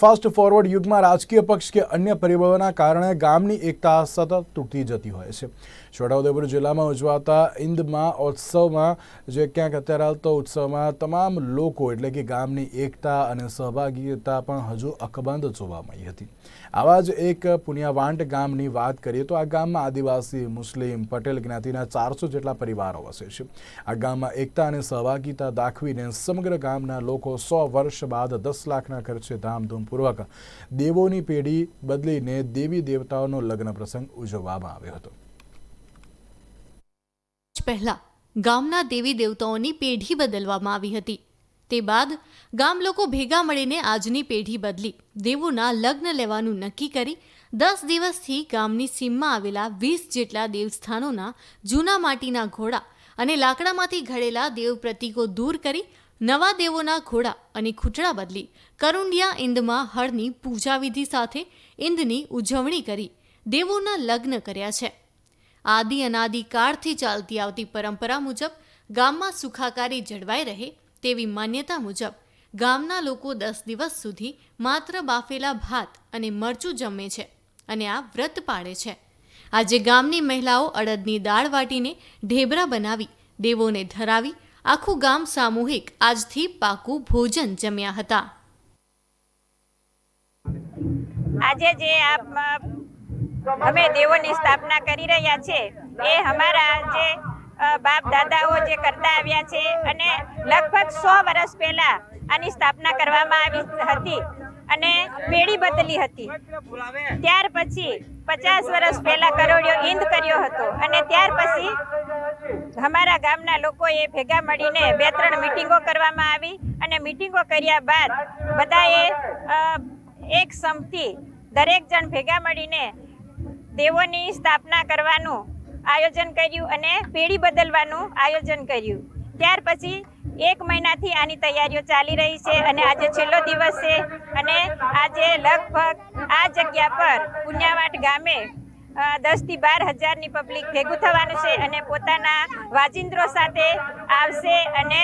Fast forward યુગમાં રાજકીય પક્ષ કે અન્ય પરિબળોના કારણે ગામની એકતા સતત તૂટતી જતી હોય છે. છોટાઉદેપુર જિલ્લામાં ઉજવાતા ઇન્દમાં ઉત્સવમાં જે ક્યાંક અત્યારે હાલ ઉત્સવમાં તમામ લોકો એટલે કે ગામની એકતા અને સહભાગીતા પણ હજુ અકબંધ જોવા મળી હતી. આવા જ એક પુણ્યવાંટ ગામની વાત કરીએ તો આ ગામમાં આદિવાસી, મુસ્લિમ, પટેલ જ્ઞાતિના ચારસો જેટલા પરિવારો વસે છે. આ ગામમાં એકતા અને સહભાગીતા દાખવીને સમગ્ર ગામના લોકો સો વર્ષ બાદ દસ લાખના ખર્ચે ધામધૂમપૂર્વક દેવોની પેઢી બદલીને દેવી દેવતાઓનો લગ્ન પ્રસંગ ઉજવવામાં આવ્યો હતો. પહેલા ગામના દેવી દેવતાઓની પેઢી બદલવામાં આવી હતી. તે બાદ ગામ લોકો ભેગા મળીને આજની પેઢી બદલી દેવોના લગ્ન લેવાનું નક્કી કરી દસ દિવસથી ગામની સીમમાં આવેલા વીસ જેટલા દેવસ્થાનોના જૂના માટીના ઘોડા અને લાકડામાંથી ઘડેલા દેવ પ્રતીકો દૂર કરી નવા દેવોના ઘોડા અને ખૂટડા બદલી કરુંડિયા ઇંદમાં હળની પૂજા વિધિ સાથે ઇંદની ઉજવણી કરી દેવોના લગ્ન કર્યા છે. આદિ અનાદિ કાળથી ચાલતી આવતી પરંપરા મુજબ ગામમાં સુખાકારી જળવાઈ રહે તેવી માન્યતા મુજબ ગામના લોકો દસ દિવસ સુધી માત્ર બાફેલા ભાત અને મરચું જમે છે અને આ વ્રત પાળે છે. આજે ગામની મહિલાઓ અડદની દાળ વાટીને ઢેબરા બનાવી દેવોને ધરાવી આખું ગામ સામૂહિક આજથી પાકું ભોજન જમ્યા હતા. આજે જે અમે દેવોની સ્થાપના કરી રહ્યા છે, એ અમારા જે બાપ દાદાઓ જે કરતા આવ્યા છે અને લગભગ સો વર્ષ પહેલા આની સ્થાપના કરવામાં આવી હતી. અને પેઢી બદલી હતી. ત્યાર પછી પચાસ વર્ષ પહેલા કરોડિયો ઈંદ કર્યો હતો અને ત્યાર પછી અમારા ગામના લોકોએ ભેગા મળીને બે ત્રણ મિટિંગો કરવામાં આવી અને મિટિંગો કર્યા બાદ બધાએ એક સમથી દરેક જણ ભેગા મળીને દેવોની સ્થાપના કરવાનું આયોજન કર્યું અને પેઢી બદલવાનું આયોજન કર્યું. ત્યાર પછી એક મહિનાથી આની તૈયારીઓ ચાલી રહી છે અને આજે છેલ્લો દિવસ છે અને આજે લગભગ આ જગ્યા પર પુણ્યાવાટ ગામે દસથી બાર હજારની પબ્લિક ભેગું થવાનું છે અને પોતાના વાજિંદ્રો સાથે આવશે અને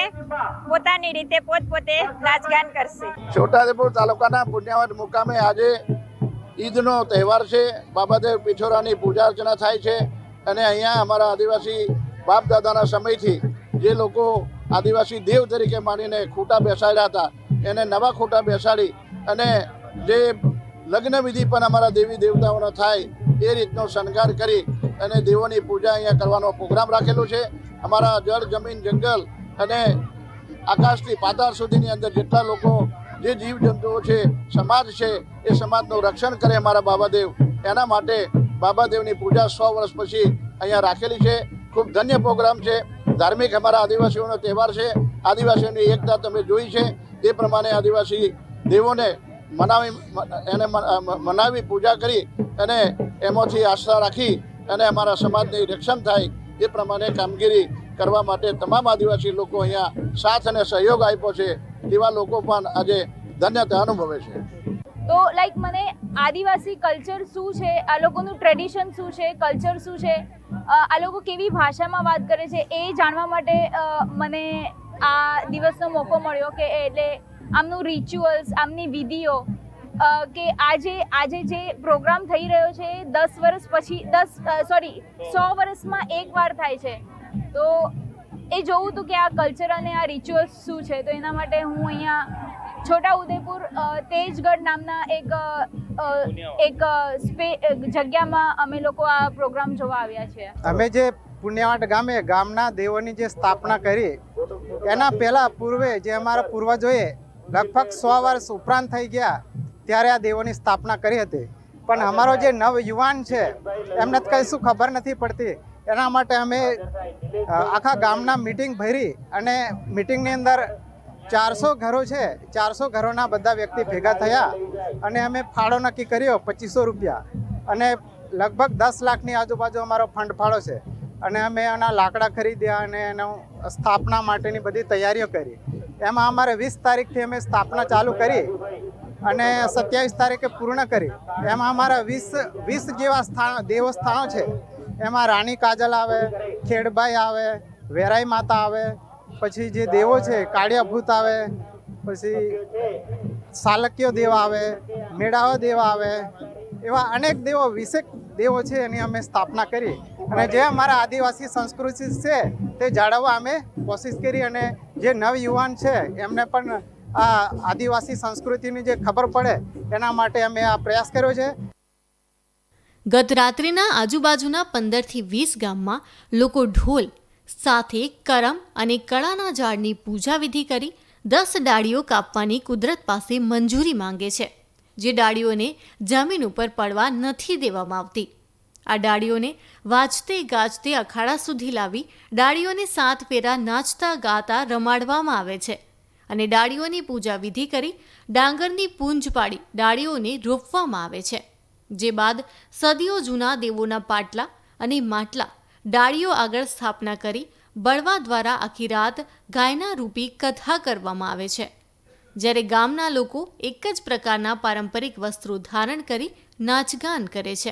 પોતાની રીતે પોતપોતે નાચગાન કરશે. છોટાઉદેપુર તાલુકાના પુણ્યાવાટ મુકામે આજે ઈદનો તહેવાર છે. બાબાદેવ પિછોરાની પૂજા અર્ચના થાય છે અને અહીંયા અમારા આદિવાસી બાપ દાદાના સમયથી જે લોકો આદિવાસી દેવ તરીકે માનીને ખૂટા બેસાડ્યા હતા. એને નવા ખૂટા બેસાડી અને જે લગ્ન વિધિ પણ અમારા દેવી દેવતાઓનો થાય, એ રીતનો શણગાર કરી અને દેવોની પૂજા અહીંયા કરવાનો પ્રોગ્રામ રાખેલો છે. અમારા જળ, જમીન, જંગલ અને આકાશથી પાતાળ સુધીની અંદર જેટલા લોકો, જે જીવજંતુઓ છે, સમાજ છે, એ સમાજનું રક્ષણ કરે અમારા બાબાદેવ. એના માટે બાબાદેવની પૂજા સો વર્ષ પછી અહીંયા રાખેલી છે. ખૂબ ધન્ય પ્રોગ્રામ છે. ધાર્મિક અમારા આદિવાસીઓનો તહેવાર છે. આદિવાસીઓની એકતા તમે જોઈ છે. તે પ્રમાણે આદિવાસી દેવોને મનાવી, એને મનાવી પૂજા કરી અને એમાંથી આસ્થા રાખી અને અમારા સમાજની રક્ષણ થાય એ પ્રમાણે કામગીરી કરવા માટે તમામ આદિવાસી લોકો અહીંયા સાથ અને સહયોગ આપ્યો છે. તેવા લોકો પણ આજે ધન્યતા અનુભવે છે. તો લાઈક મને આદિવાસી કલ્ચર શું છે? આ લોકોનું ટ્રેડિશન શું છે? કલ્ચર શું છે? આ લોકો કેવી ભાષામાં વાત કરે છે એ જાણવા માટે મને આ દિવસનો મોકો મળ્યો કે એટલે આમનું રિચ્યુઅલ્સ આમની વિધિઓ કે આજે આજે જે પ્રોગ્રામ થઈ રહ્યો છે, દસ વર્ષ પછી, દસ સોરી સો વર્ષમાં એક વાર થાય છે. તો એ જોવું હતું કે આ કલ્ચર અને આ રિચ્યુઅલ્સ શું છે? તો એના માટે હું અહીંયા છોટા ઉદેપુર તેજગઢ નામના એક એક જગ્યામાં અમે લોકો આ પ્રોગ્રામ જોવા આવ્યા છીએ અમે જે પુણ્યવાટ ગામે ગામના દેવોની જે સ્થાપના કરી, એના પહેલાં પૂર્વે જે અમારા પૂર્વજોએ લગભગ સો વર્ષ ઉપરાંત થઈ ગયા, ત્યારે આ દેવોની સ્થાપના કરી હતી. પણ અમારો જે નવ યુવાન છે, એમને કંઈ શું ખબર નથી પડતી. એના માટે અમે આખા ગામના મિટિંગ ભરી અને મિટિંગની અંદર ચારસો ઘરો છે. ચારસો ઘરોના બધા વ્યક્તિ ભેગા થયા અને અમે ફાળો નક્કી કર્યો પચીસો રૂપિયા. અને લગભગ દસ લાખની આજુબાજુ અમારો ફંડ ફાળો છે. અને અમે એના લાકડા ખરીદ્યા અને એનો સ્થાપના માટેની બધી તૈયારીઓ કરી. એમાં અમારે વીસ તારીખથી અમે સ્થાપના ચાલુ કરી અને સત્યાવીસ તારીખે પૂર્ણ કરી. એમાં અમારા વીસ વીસ જેવા સ્થાન દેવસ્થાનો છે. એમાં રાણી કાજલ આવે ખેડબાઈ આવે, વેરાઈ માતા આવે પછી જે દેવો છે, કાળિયા ભૂત આવે, પછી સાલક્યો દેવ આવે મેળાઓ દેવ આવે, એવા અનેક દેવો વિશેષ દેવો છે એની અમે સ્થાપના કરી. અને જે અમારા આદિવાસી સંસ્કૃતિ છે, તે જાળવવા અમે કોશિશ કરી અને જે નવયુવાન છે, એમને પણ આ આદિવાસી સંસ્કૃતિની જે ખબર પડે, એના માટે અમે આ પ્રયાસ કર્યો છે. ગત રાત્રિના આજુબાજુના પંદરથી વીસ ગામમાં લોકો ઢોલ સાથે કરમ અને કળાના ઝાડની પૂજા વિધિ કરી દસ ડાળીઓ કાપવાની કુદરત પાસે મંજૂરી માંગે છે, જે ડાળીઓને જમીન ઉપર પડવા નથી દેવામાં આવતી. આ ડાળીઓને વાજતે ગાજતે અખાડા સુધી લાવી ડાળીઓને સાત ફેરા નાચતા ગાતા રમાડવામાં આવે છે અને ડાળીઓની પૂજા વિધિ કરી ડાંગરની પૂંજ પાડી ડાળીઓને રોપવામાં આવે છે, જે બાદ સદીઓ જૂના દેવોના પાટલા અને માટલા ડાળીઓ આગળ સ્થાપના કરી બળવા દ્વારા આખી રાત ગાયના રૂપી કથા કરવામાં આવે છે. જ્યારે ગામના લોકો એક જ પ્રકારના પારંપરિક વસ્ત્રો ધારણ કરી નાચગાન કરે છે.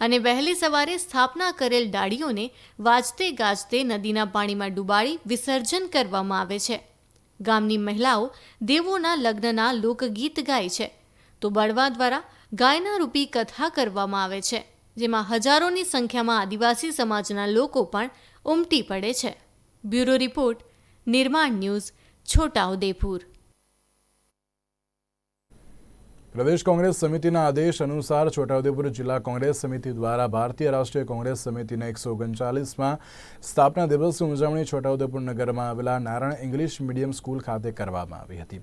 અને વહેલી સવારે સ્થાપના કરેલ ડાળીઓને વાજતે ગાજતે નદીના પાણીમાં ડૂબાડી વિસર્જન કરવામાં આવે છે. ગામની મહિલાઓ દેવોના લગ્નના લોકગીત ગાય છે. તો બળવા દ્વારા ગાયના રૂપી કથા કરવામાં આવે છે. જેમાં હજારોની સંખ્યામાં આદિવાસી સમાજના લોકો પણ ઉમટી પડે છે. બ્યુરો રિપોર્ટ, નિર્માણ ન્યૂઝ, છોટાઉદેપુર. પ્રદેશ કોંગ્રેસ સમિતિના આદેશ અનુસાર છોટાઉદેપુર જિલ્લા કોંગ્રેસ સમિતિ દ્વારા ભારતીય રાષ્ટ્રીય કોંગ્રેસ સમિતિના એકસો ઓગણચાલીસમાં સ્થાપના દિવસની ઉજવણી છોટાઉદેપુર નગરમાં આવેલા નારાયણ ઇંગ્લિશ મીડિયમ સ્કૂલ ખાતે કરવામાં આવી હતી.